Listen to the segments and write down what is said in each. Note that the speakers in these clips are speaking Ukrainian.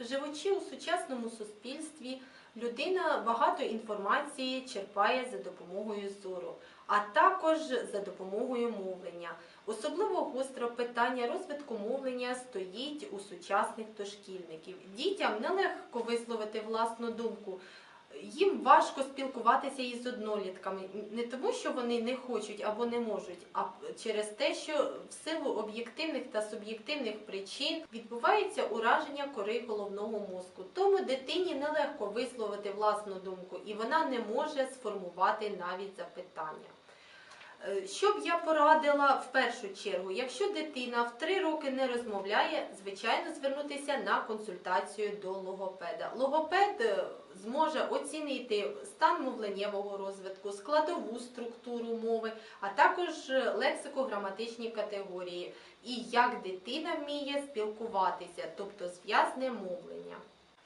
Живучи у сучасному суспільстві, людина багато інформації черпає за допомогою зору, а також за допомогою мовлення. Особливо гостро питання розвитку мовлення стоїть у сучасних дошкільників. Дітям нелегко висловити власну думку. Їм важко спілкуватися із однолітками не тому, що вони не хочуть або не можуть, а через те, що в силу об'єктивних та суб'єктивних причин відбувається ураження кори головного мозку. Тому дитині нелегко висловити власну думку, і вона не може сформувати навіть запитання. Е, Що б я порадила в першу чергу, якщо дитина в 3 роки не розмовляє, звичайно звернутися на консультацію до логопеда. Логопед е, зможе оцінити стан мовленнєвого розвитку, складову структуру мови, а також е, лексико-граматичні категорії і як дитина вміє спілкуватися, тобто зв'язне мовлення.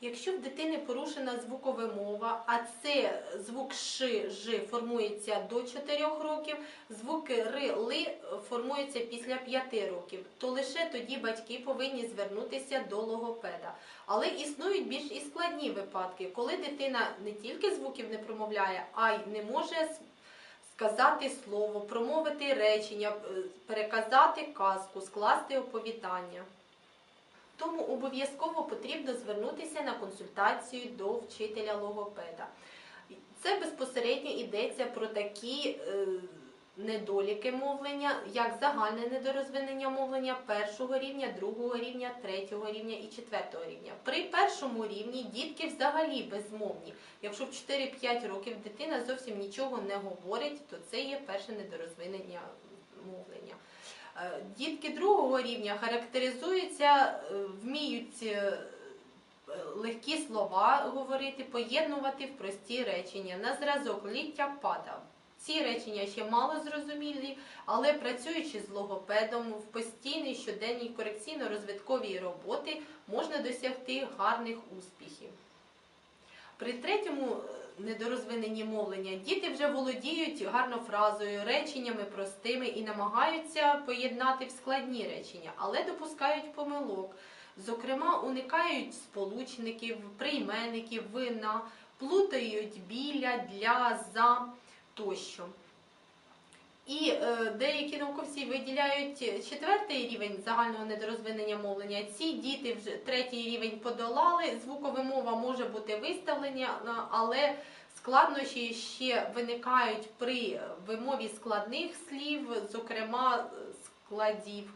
Якщо в дитини порушена звукова мова, а це звук ш, ж формується до 4 років, звуки р, ли формуються після 5 років, то лише тоді батьки повинні звернутися до логопеда. Але існують більш і складні випадки, коли дитина не тільки звуків не промовляє, а й не може сказати слово, промовити речення, е, переказати казку, скласти оповідання. Тому обов'язково потрібно звернутися на консультацію до вчителя логопеда. Це безпосередньо йдеться про такі е, недоліки мовлення, як загальне недорозвинення мовлення першого рівня, другого рівня, третього рівня і четвертого рівня. При першому рівні дітки взагалі безмовні. Якщо в 4-5 років дитина зовсім нічого не говорить, то це є перше недорозвинення мовлення. Е, Дітки другого рівня характеризуються, е, вміють е, легкі слова говорити, поєднувати в прості речення. На зразок ліття падав. Ці речення ще мало зрозумілі, але працюючи з логопедом в постійній щоденній корекційно-розвитковій роботи можна досягти гарних успіхів. При третьому е, недорозвиненні мовлення діти вже володіють гарно фразою, реченнями простими і намагаються поєднати в складні речення, але допускають помилок. Зокрема, уникають сполучників, прийменників, вина, плутають біля, для, за тощо. І е, деякі науковці виділяють четвертий рівень загального недорозвинення мовлення. Ці діти вже третій рівень подолали. Звукова мова може бути виставлена, але складнощі ще виникають при вимові складних слів, зокрема е, складів.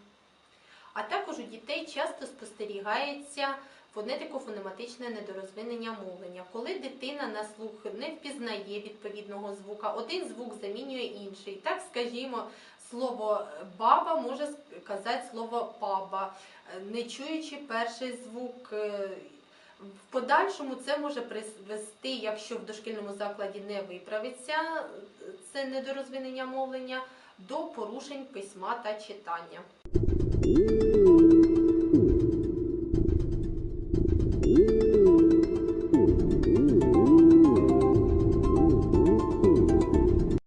А також у дітей часто спостерігається фонетико-фонематичне недорозвинення мовлення, коли дитина на слух не впізнає відповідного звука, один звук замінює інший. Так, скажімо, слово баба може казати слово паба, е, не чуючи перший звук. е, В подальшому це може призвести, якщо в дошкільному закладі не виправиться е, це недорозвинення мовлення, до порушень письма та читання.